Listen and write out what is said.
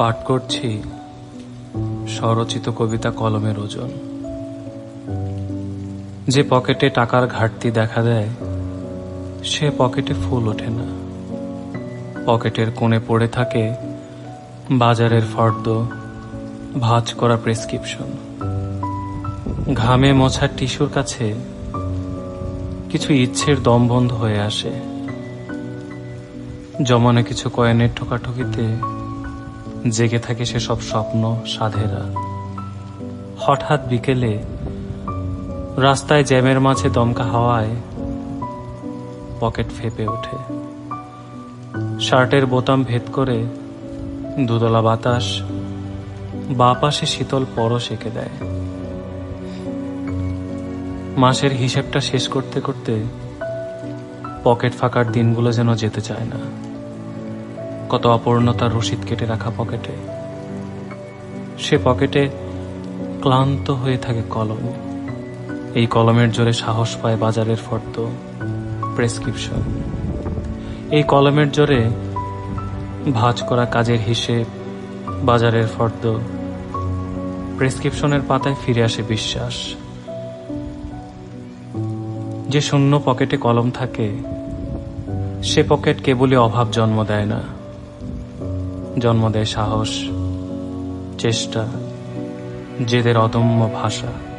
পাঠ করছি স্বরচিত কবিতা কলমের ওজন। যে পকেটে টাকার ঘাটতি দেখা দেয়, সে পকেটে ফুল ওঠে না। পকেটের কোণে পড়ে থাকে বাজারের ফর্দ, ভাঁজ করা প্রেসক্রিপশন। ঘামে মোছা টিস্যুর কাছে কিছু ইচ্ছের দম বন্ধ হয়ে আসে। জমানো কিছু কয়েনের ঠোকাঠুকিতে জেগে থাকে সেসব স্বপ্ন সাধেরা। হঠাৎ বিকেলে রাস্তায় জ্যামের মাঝে দমকা হাওয়ায় পকেট ফেপে ওঠে। শার্টের বোতাম ভেদ করে দুদলা বাতাস বা পাশে শীতল পরশ এঁকে দেয়। মাসের হিসেবটা শেষ করতে করতে পকেট ফাঁকার দিনগুলো যেন যেতে চায় না। কত অপূর্ণতার রসিদ কেটে রাখা পকেটে। সে পকেটে ক্লান্ত হয়ে থাকে কলম। এই কলমের জোরে সাহস পায় বাজারের ফর্দ, প্রেসক্রিপশন। এই কলমের জোরে ভাঁজ করা কাজের হিসেব, বাজারের ফর্দ, প্রেসক্রিপশনের পাতায় ফিরে আসে বিশ্বাস। যে শূন্য পকেটে কলম থাকে, সে পকেট কেবলই অভাব জন্ম দেয় না। জন্ম দেয় সাহস চেষ্টা জেদের অদম্য ভাষা।